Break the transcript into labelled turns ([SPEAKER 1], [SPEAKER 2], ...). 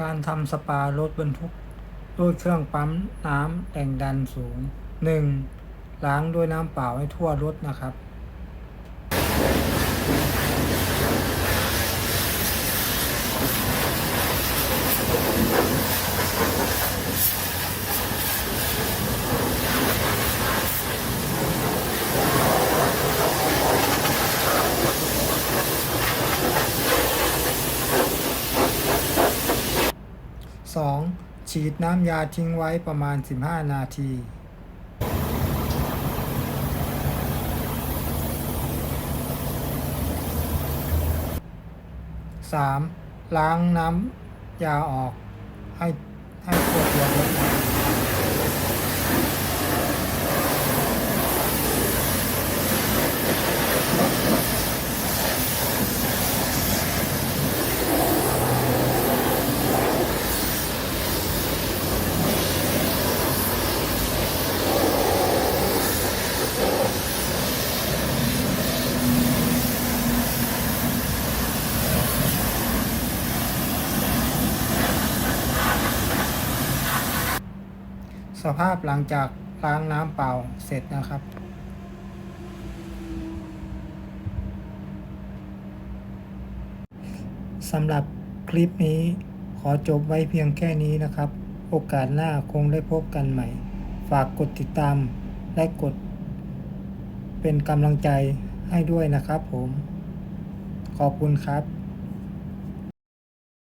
[SPEAKER 1] การทำสปารถบรรทุกด้วยเครื่องปั๊มน้ำแรงดันสูง 1. ล้างด้วยน้ำเปล่าให้ทั่วรถนะครับ 2. ฉีดน้ำยาทิ้งไว้ประมาณ 15 นาทีสามล้างน้ำยาออกให้ให้ทั่วตัวร สภาพหลังจากล้างน้ำเปล่าเสร็จนะครับ สำหรับคลิปนี้ขอจบไว้เพียงแค่นี้นะครับ โอกาสหน้าคงได้พบกันใหม่ ฝากกดติดตามและกด เป็นกำลังใจให้ด้วยนะครับผม ขอบคุณครับ